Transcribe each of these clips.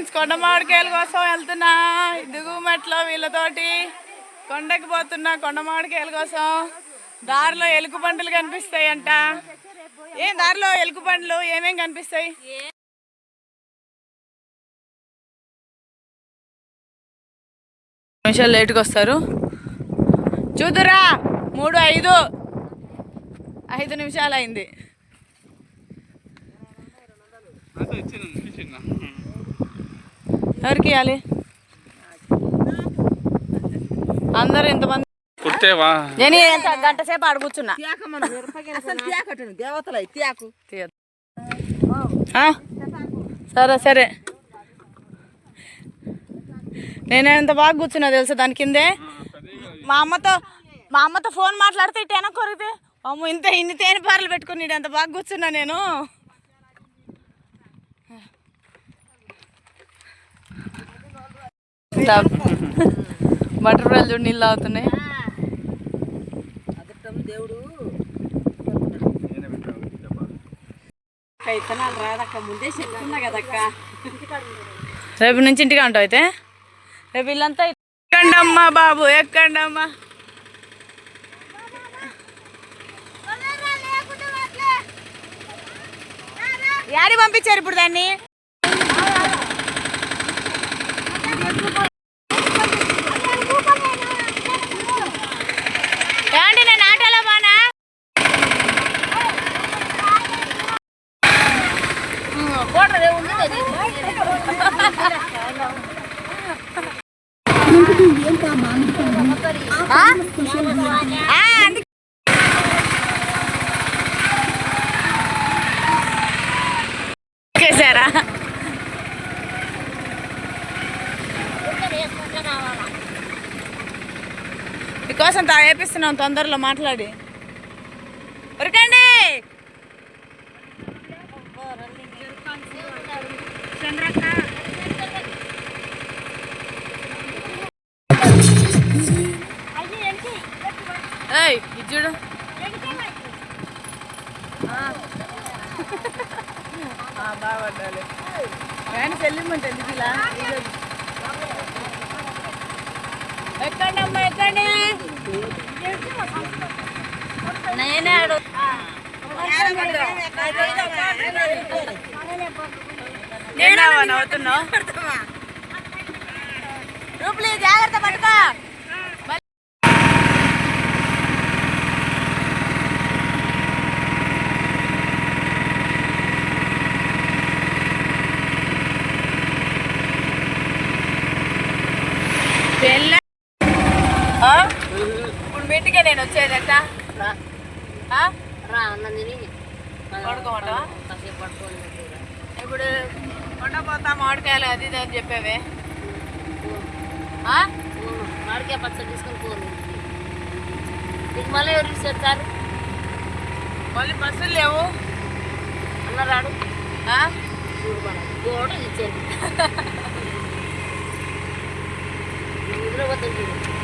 Friends కొండ మామిడికాయల కోసం వెళ్తున్నా. దిగుమట్లో వీళ్ళతోటి కొండకి పోతున్నా కొండ మామిడికాయల కోసం. దారిలో ఎలుకు పండ్లు కనిపిస్తాయంట. ఏం దారిలో ఎలుకు పండ్లు ఏమేం కనిపిస్తాయి? నిమిషాలు లేట్గా వస్తారు. చూదురా మూడు ఐదు. ఐదు నిమిషాలు అయింది. ఎవరికి ఇవ్వాలి? అందరు ఇంతమంది. కుర్తేవా? నేను ఎంత గంట సేపు దేవతలు త్యాకు. ఆ? సరే సరే. నేను ఎంత బాగా కూర్చున్నా తెలుసా దాని కిందే? మా అమ్మతో మా అమ్మతో ఫోన్ మాట్లాడితే ఇటు వెనక్కి కొరిగితే అమ్మ ఇంత ఇన్ని తేనె పారలు పెట్టుకుని ఎంత బాగా కూర్చున్నా నేను. బటర్ఫ్లైలు చూడు నీళ్ళు అవుతున్నాయి దేవుడు రేపు నుంచి ఇంటికి ఉంటావు అయితే? రేపు వీళ్ళంతా ఎక్కండమ్మా బాబు ఎక్కండమ్మా. యాడి పంపించారు ఇప్పుడు దాన్ని? మీకోసం తొందరలో మాట్లాడి. ఉరకండి! ఏయ్ ఇది చూడు. బాగుపడ్డాలి. కానీ చెల్లిమంటే ఎందుకు ఇలా? ఎక్కండి అమ్మా ఎక్కండి. నేనే నేనావా నవ్వుతున్నావు? రూపులు జాగ్రత్త పట్టుకో. నేను వచ్చేదట? రా అన్న తిని పడుకోమంటావా? ఇప్పుడు కొండపోతా మామిడికాయలు అది ఇది అని చెప్పేవే? మామిడికాయ పచ్చడి తీసుకొని పోను నీకు మళ్ళీ ఎవరు ఇచ్చేస్తారు మళ్ళీ బస్సులు లేవు. అన్న రాడు. ఆ? గోడ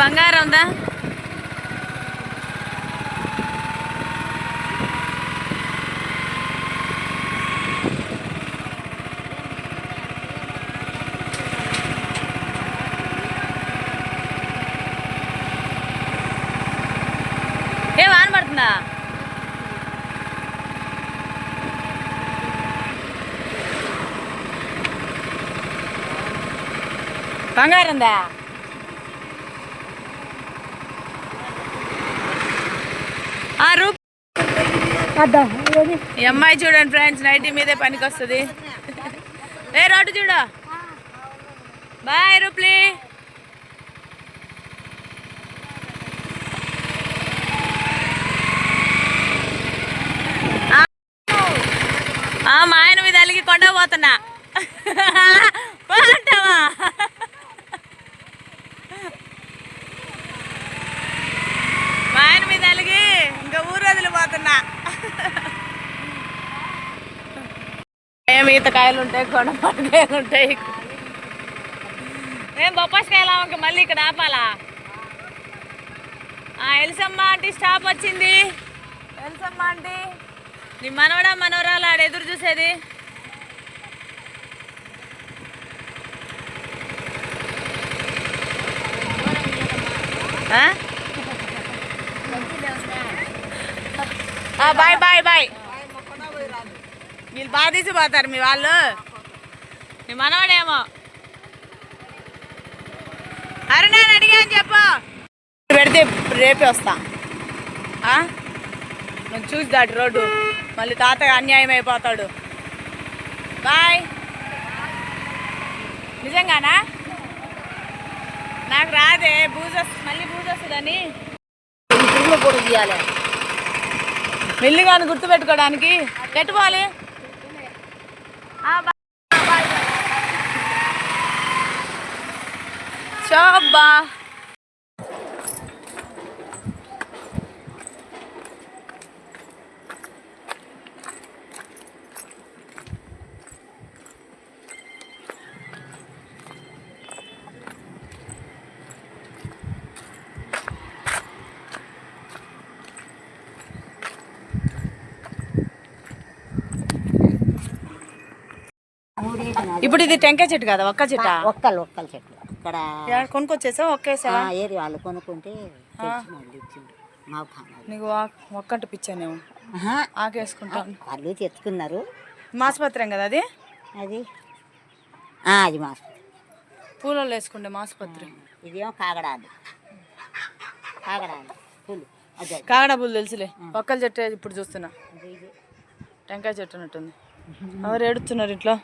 ఏంది బంగారం ఉందా ఏ వాన పడుతుందా బంగారం ఉందా ఆ రూప్ ఈ అమ్మాయి చూడండి ఫ్రెండ్స్ నైటీ మీదే పనికి వస్తుంది ఏ రోడ్డు చూడ. బాయ్ రూప్లీ. ఆ, మా ఆయన మీద అలిగి కొండ పోతున్నా పో అంటావా పోతున్నా ఏం ఈతకాయలు ఉంటాయి కొండపాటకాయలు ఉంటాయి ఏం బొప్పాసికాయలు అమ్మకి మళ్ళీ ఇక్కడ ఆపాలా? ఆ, ఎలిసమ్మ ఆంటీ స్టాప్ వచ్చింది. ఎలిసమ్మ ఆంటీ. నీ మనవడా మనవరాలు ఆడ ఎదురు చూసేది? Bye bye bye. బాగా తీసిపోతారు మీ వాళ్ళు. మీ మనవాడేమో. అరే నేను అడిగాను చెప్పు. పెడితే రేపే వస్తా? నువ్వు చూసి దాటి రోడ్డు. మళ్ళీ తాత అన్యాయం అయిపోతాడు. బాయ్. నిజంగానా? నాకు రాదే బూజ వస్తు- మళ్ళీ బూజ వస్తుందని. తిరుగులో కూడా Tchau, ఇప్పుడు ఇది టెంకాయ చెట్టు కదా? ఒక్క చెట్ట? ఒక్కలు ఒక్కలు చెట్లు. ఇక్కడ కొనుక్కొచ్చేసా? ఒక్కేసా ఏరి వాళ్ళు కొనుక్కుంటే ఇచ్చిండు నీకు ఒక్కంట పిచ్చానేమో. ఆకేసుకుంటాను వాళ్ళు తెచ్చుకున్నారు. మాసుపత్రం కదా అది? అది? అది మా పూలలో వేసుకుంటే మాసుపత్రి. ఇదేమో కాగడాలు. కాగడాలు పూలు. అదే కాగడా పూలు తెలుసులే. ఒక్కల చెట్టు ఇప్పుడు చూస్తున్నా. టెంకాయ చెట్టు ఉన్నట్టుంది ఎవరు ఏడుస్తున్నారు ఇంట్లో?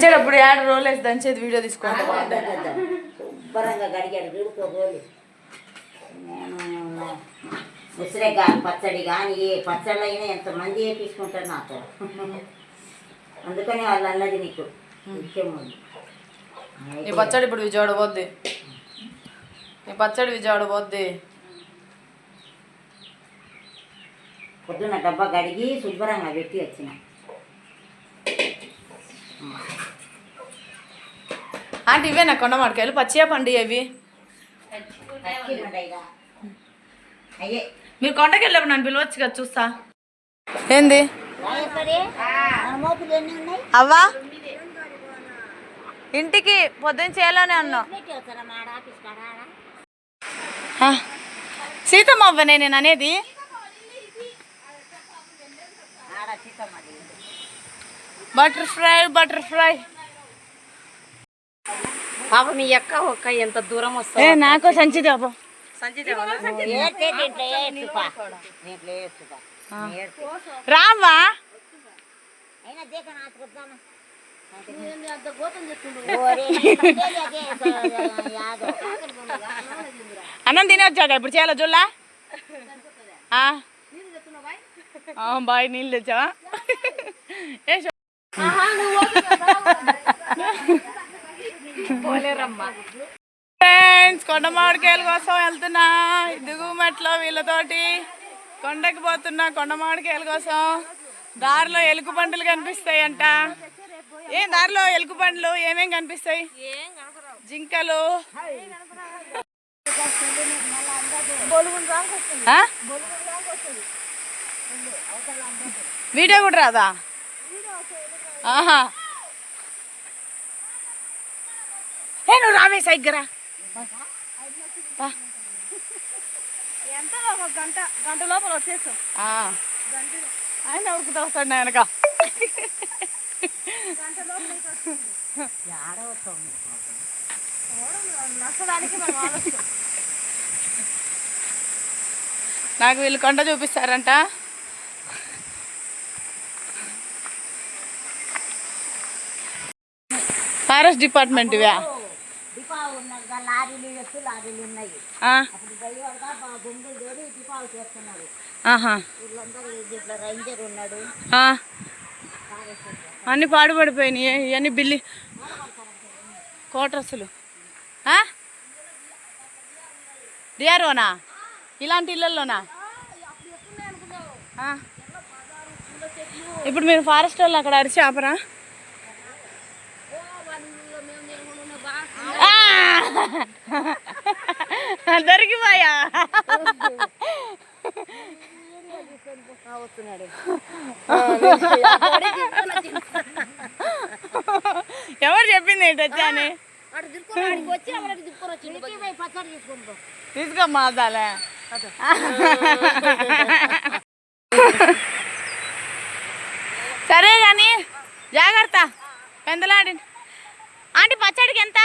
దంచేటప్పుడు ఏడ రోల్ వేసి దంచేది వీడియో తీసుకోండి. శుభ్రంగా గడిగాడు నేను ఉసిరే కానీ పచ్చడి కానీ ఏ పచ్చళ్ళు అయినా ఎంతమంది వేపించుకుంటారు నాతో అందుకని వాళ్ళు అన్నది నీకు. ఈ పచ్చడి ఇప్పుడు విజయవాడ పోద్ది. ఈ పచ్చడి విజయవాడ పోద్ది. పొద్దున్న డబ్బా గడిగి శుభ్రంగా పెట్టి వచ్చిన. అంటే ఇవే నా కొండ మామిడికాయలు. పచ్చియా పండి అవి మీరు కొండకి వెళ్ళినప్పుడు నన్ను పిలవచ్చు కదా చూస్తా. ఏంది? అవ్వా? ఇంటికి పొద్దున్న చేయాలనే అన్నా. సీతమ్మ అవ్వనే నేను అనేది ఆడ సీతమ్మది. పాప మీ అక్క ఒక్క ఎంత దూరం ఏ వస్తుంది నాకు సంచి. ఏడ్చు. రావా. అన్నం తినే వచ్చాక ఇప్పుడు చేయాలి జుల్లా? ఆ. ఆ, బాయ్ నీళ్ళు తెచ్చావా? ఫ్రెండ్స్ కొండ మామిడికాయల కోసం వెళ్తున్నా. దిగుమట్లో వీళ్ళతోటి. కొండకి పోతున్నా కొండ మామిడికాయల కోసం. దారిలో ఎలుగు బండ్లు కనిపిస్తాయంట. ఏం దారిలో ఎలుకు పండ్లు ఏమేం కనిపిస్తాయి? జింకలు. వీడియో కూడా రాదా? ఆహా. ఏ నువ్వు రావే సైగ్గరా ఆయన ఉరుకుతా వస్తాడు నాకు వీళ్ళు కొండ చూపిస్తారంట. ఫారెస్ట్ డిపార్ట్మెంట్ ఇవా. లారీలు ఎత్తు లారీలు ఉన్నాయి. అప్పుడు తోడి చేస్తున్నారు. వీళ్ళందరూ రైంజర్ ఉన్నాడు. అన్ని పాడుపడిపోయినాయి. ఇవన్నీ బిల్లి కోట్రస్సులు. డిఆర్ఓనా? ఇలాంటి ఇళ్ళల్లోనా. ఇప్పుడు మీరు ఫారెస్ట్ వాళ్ళు అక్కడ అరిచి ఆపరా? దొరికిపోయా వస్తున్నాడు ఎవరు చెప్పింది ఏంటి వచ్చా అని? తీసుకోమ్మా అదాలే సరే కానీ జాగ్రత్త. పెందలాడి ఆంటీ పచ్చడికి ఎంత?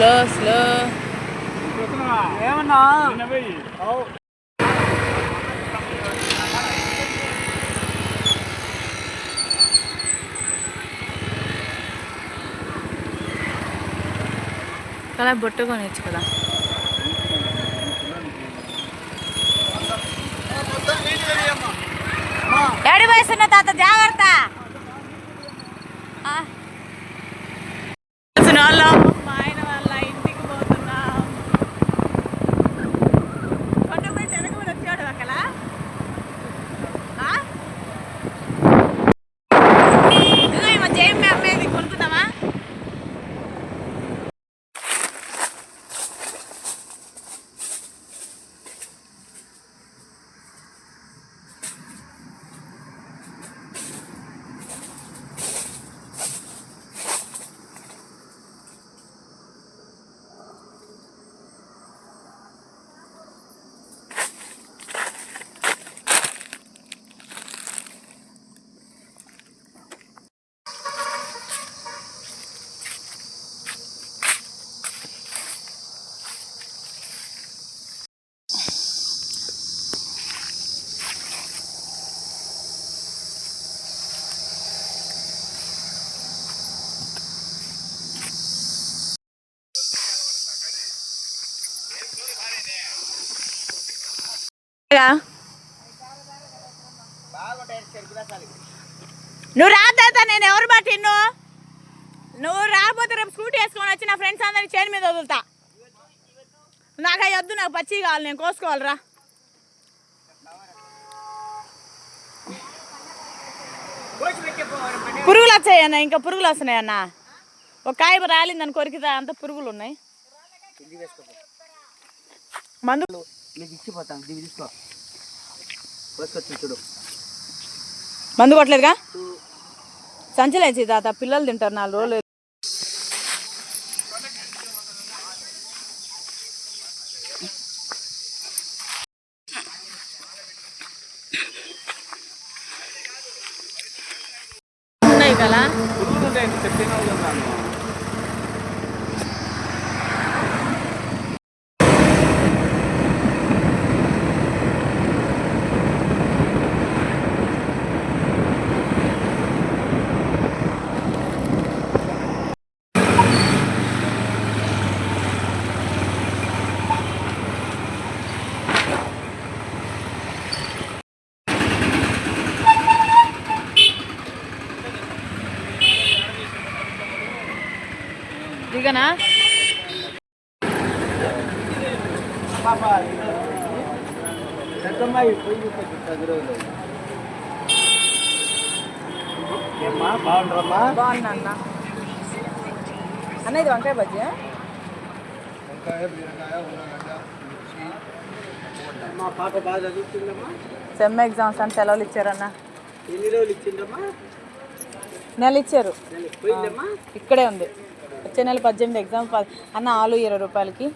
స్లో స్లో అలా బొట్టు కొనిచ్చు కదా. డాడీ వయసున్న తాత జాగ్రత్త ఆ. వచ్చిన వాళ్ళం మా ఆయన వాళ్ళ ఇంటికి పోతున్నాం కొండపల్లి వెనక కూడా వచ్చాడు అక్కడ ఆ? ఇదిగో ఈ మధ్య ఏం అమ్మేది కొనుక్కుందామా నువ్వు రాద్దాత నేను ఎవరు బట్టి నువ్వు నువ్వు రాకపోతే రేపు స్కూటీ వేసుకొని వచ్చి నా ఫ్రెండ్స్ అందరిని చైన్ మీద వదులుతా. నాకు అవి వద్దు నాకు పచ్చి కావాలి నేను కోసుకోవాలిరా. పురుగులు వచ్చాయన్న ఇంకా పురుగులు వస్తున్నాయన్న ఒక కాయ రాలిందని కొరికితే అంత పురుగులు ఉన్నాయి. మందు నీకు ఇచ్చిపోతాను తీసుకో. చూడు. మందు కొట్టలేదుగా? సంచలేసి తాత. పిల్లలు తింటారు నాలుగు రోజులు ఉన్నాయి కదా దిగనా చక్కమ్మాయి పోయి చూపించు పది రోజులు ఏమ్మా బాగుండరమ్మా బాగున్నా అన్న అన్న ఇది వంకాయ బజ్జీ సెమ్ ఎగ్జామ్స్ అని సెలవులు ఇచ్చారన్న. ఎన్ని రోజులు ఇచ్చిందమ్మా నెల ఇచ్చారు ఇక్కడే ఉంది. వచ్చే నెల పద్దెనిమిది ఎగ్జామ్ అన్న ఆలు ఇరవై రూపాయలకి.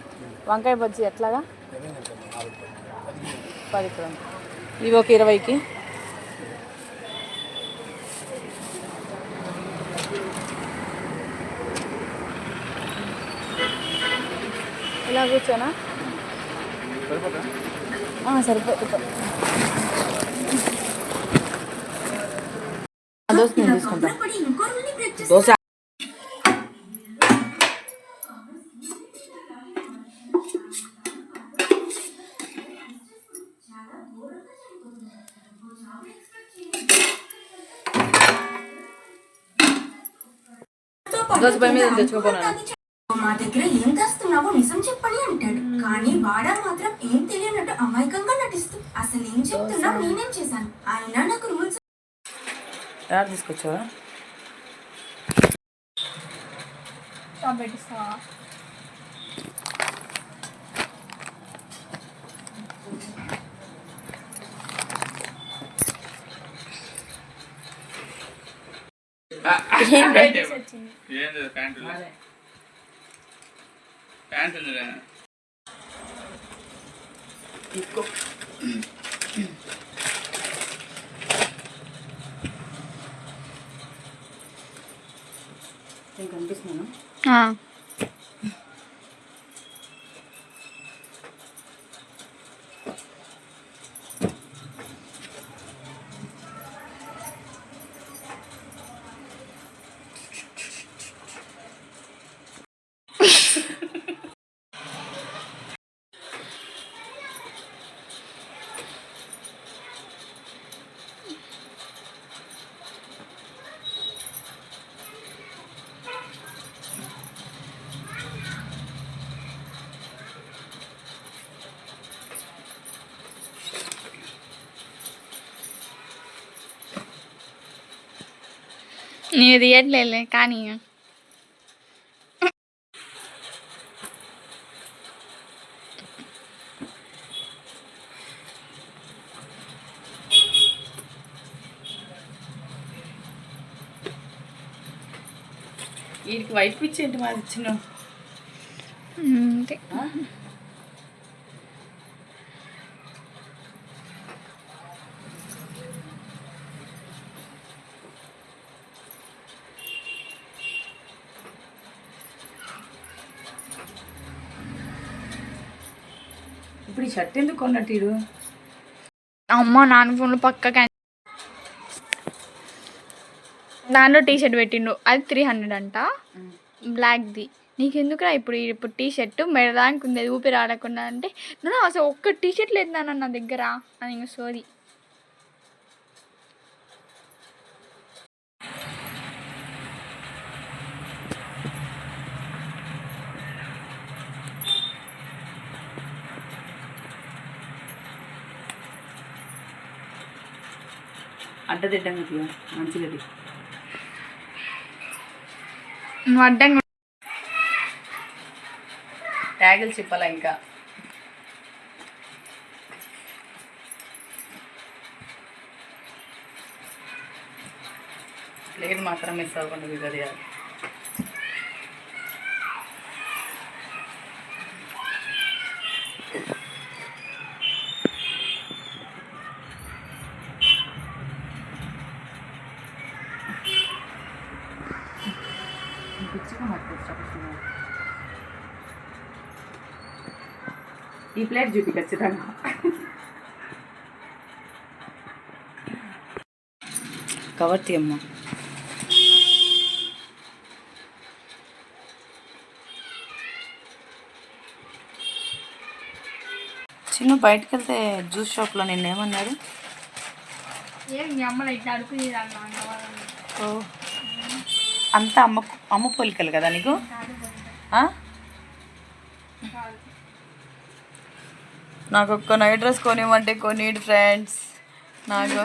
వంకాయ బజ్జీ ఎట్లాగా? పది. ఇవి ఒక ఇరవైకి. ఇలా కూర్చోనా? ఆ, సరిపోతుంది. దోశ నేను తీసుకుంటా. దోశ. మా దగ్గర ఏం తెస్తున్నావో నిజం చెప్పని అంటాడు. కానీ వాడా మాత్రం ఏం తెలియనట్టు అమాయకంగా నటిస్తూ అసలు ఏం చెప్తున్నా నేనేం చేశాను? అయినా నాకు రూల్స్ ఎవరు తీసుకొచ్చావా? ఏంది ప్యాంటు? ప్యాంటు ఉందిరా. నేను కనిపిస్తున్నాను నేను తీయట్లేదులే కానీ వీడికి వైట్ పిచ్చి ఏంటి మాది ఇచ్చినావు అంతే ఇప్పుడు ఈ షర్ట్ ఎందుకు కొన్నట్టు అమ్మ నాన్న ఫోన్లో పక్కగా దానిలో టీ షర్ట్ పెట్టిండు. అది త్రీ హండ్రెడ్ అంట. బ్లాక్ది నీకెందుకురా ఇప్పుడు ఇప్పుడు టీ షర్ట్ మెడదానికి ఉంది అది ఊపిరి ఆడకుండా అంటే నేను అసలు ఒక్క టీ షర్ట్ లేదు నాన్న నా దగ్గర. అని ఇంకా సోది అడ్డదిడ్డంగా తీయ మంచిగా. నువ్వు అడ్డంగా ట్యాగులు చెప్పాలా ఇంకా ప్లేట్ మాత్రం మిస్ అవ్వకుండా దిగదియాలి పిచ్చిగా ఈ ప్లేట్ చూపి ఖచ్చితంగా. కవర్ తీయమ్మా చిన్న బయటకు వెళ్తే జ్యూస్ షాప్లో నిన్న ఏమన్నారు అంతా అమ్మ అమ్మ పోలికలు కదా నీకు? నాకు ఒక్క నైట్ డ్రెస్ కొనివ్వమంటే కొనిడు ఫ్రెండ్స్ నాకు.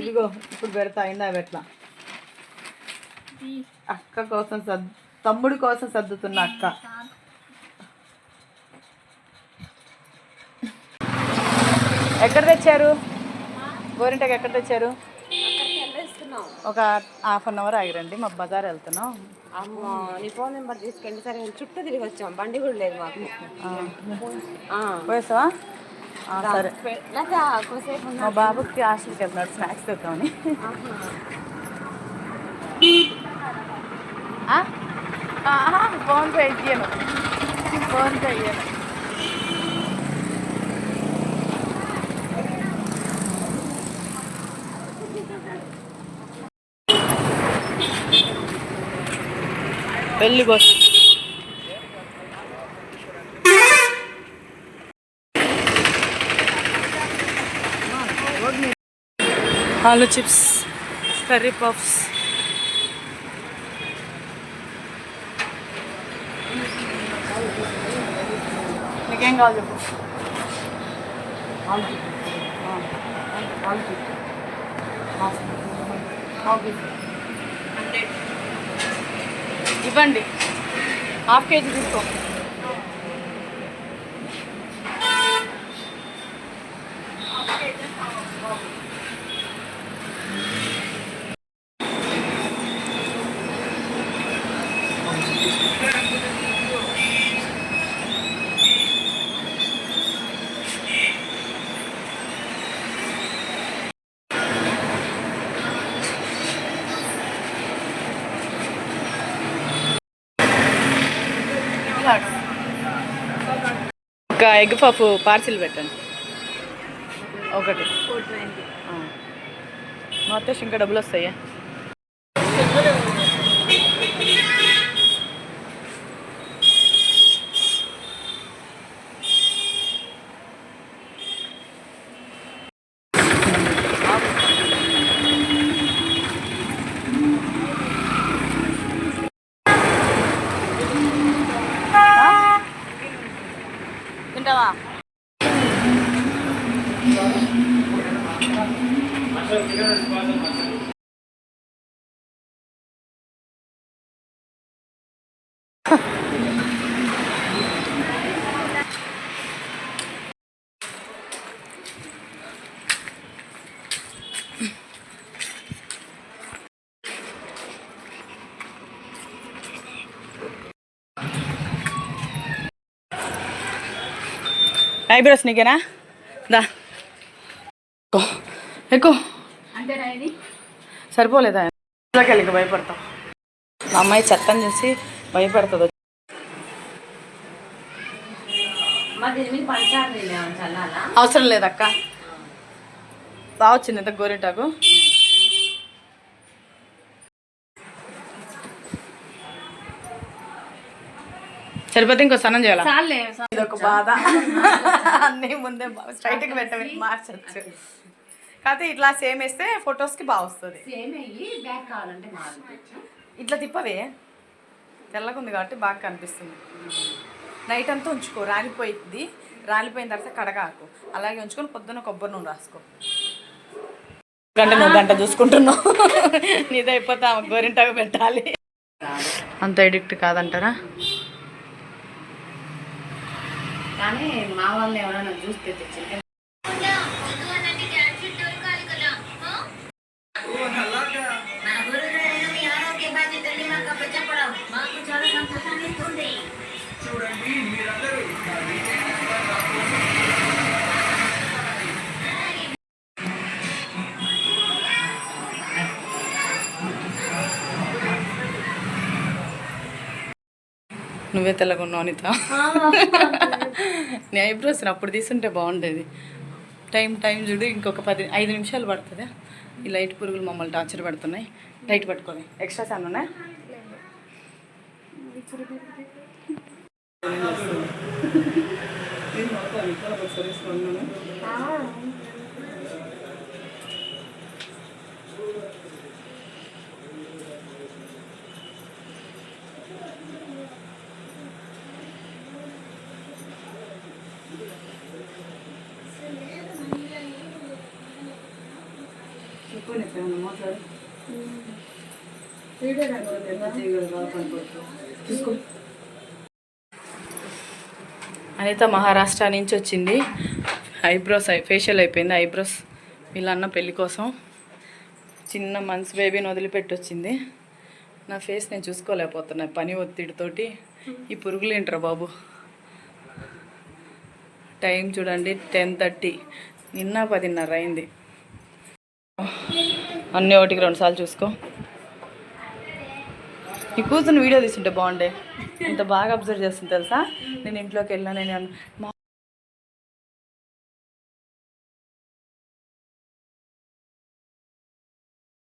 ఇదిగో ఇప్పుడు పెడతా అయిందా పెట్లా అక్క కోసం సద్ తమ్ముడి కోసం సర్దుతున్న అక్క. ఎక్కడ తెచ్చారు? గోరింటకి ఎక్కడ తెచ్చారు? ఒక హాఫ్ అన్ అవర్ ఆగిరండి మా బజార్ వెళ్తున్నాం. అమ్మో నీ ఫోన్ నెంబర్ తీసుకెళ్ళి సరే చుట్టూ తిరిగి వచ్చాం బండి కూడా లేదు మాకు. పోయేసావా? సరే. మా బాబుకి హాస్టల్కి వెళ్తున్నాడు స్నాక్స్ తెద్దామని. ఫోన్ పే ఇయ్యను. ఫోన్ పే ఇయ్యను. వెళ్ళి బస్ ఆలు చిప్స్ కర్రీ పఫ్స్. నీకేం కావాలి చెప్పు. ఆలు చిప్స్. ఆలు చిప్స్. ఇవ్వండి. హాఫ్ కేజీ తీసుకోండి ఒక ఎగ్ పఫ్ పార్సిల్ పెట్టండి. ఒకటి. ఆ. మా అత్తయ్య ఇంకా డబ్బులు వస్తాయా? ఐబ్రోస్ నీకేనా దా ఎక్కు. ఎక్కు అంతేనా ఇది? సరిపోలేదా? వెళ్ళి భయపడతాం. మా అమ్మాయి చెత్తని చూసి భయపడుతుంది. అవసరం లేదక్క. బాగా వచ్చింది ఇంత గోరింటాకు? సరిపోతే ఇంకో స్నానం చేయాలా? ఇది ఒక బాధ. అన్నీ ముందే స్ట్రైట్కి పెట్టవి మార్చచ్చు. కాకపోతే ఇట్లా సేమ్ వేస్తే ఫొటోస్కి బాగా వస్తుంది. ఇట్లా తిప్పవే. తెల్లగా ఉంది కాబట్టి బాగా కనిపిస్తుంది. నైట్ అంతా ఉంచుకో రాలిపోయింది రాలిపోయిన తర్వాత కడగాకు. అలాగే ఉంచుకొని పొద్దున్న కొబ్బరి నూనె రాసుకో. గంట నువ్వు గంట చూసుకుంటున్నావు. నీది అయిపోతే ఆమె గోరింటాకు పెట్టాలి. అంత ఎడిక్ట్ కాదంటారా? కానీ మా వాళ్ళు ఎవరైనా చూస్తే తెచ్చింటే నువ్వే తెల్లగున్నావు అనిత. నీ ఐబ్రోస్ అప్పుడు తీసుంటే బాగుండేది. టైం టైం చూడు ఇంకొక పది ఐదు నిమిషాలు పడుతుంది. ఈ లైట్ పురుగులు మమ్మల్ని టార్చర్ పెడుతున్నాయి. లైట్ పట్టుకొని. ఎక్స్ట్రా సాన్ ఉన్నాయి? అనిత మహారాష్ట్ర నుంచి వచ్చింది. ఐబ్రోస్ ఫేషియల్ అయిపోయింది ఐబ్రోస్. వీళ్ళ అన్న పెళ్ళి కోసం చిన్న మంత్స్ బేబీని వదిలిపెట్టి వచ్చింది నా ఫేస్ నేను చూసుకోలేకపోతున్నా పని ఒత్తిడితోటి. ఈ పురుగులు ఏంట్రా బాబు? టైం చూడండి టెన్ థర్టీ. నిన్న పదిన్నర అయింది. అన్నీ ఒకటికి రెండు సార్లు చూసుకో. ఈ కూతురు వీడియో తీసుంటే బాగుండే. ఇంత బాగా అబ్జర్వ్ చేస్తుంది తెలుసా? నేను ఇంట్లోకి వెళ్ళాను నేను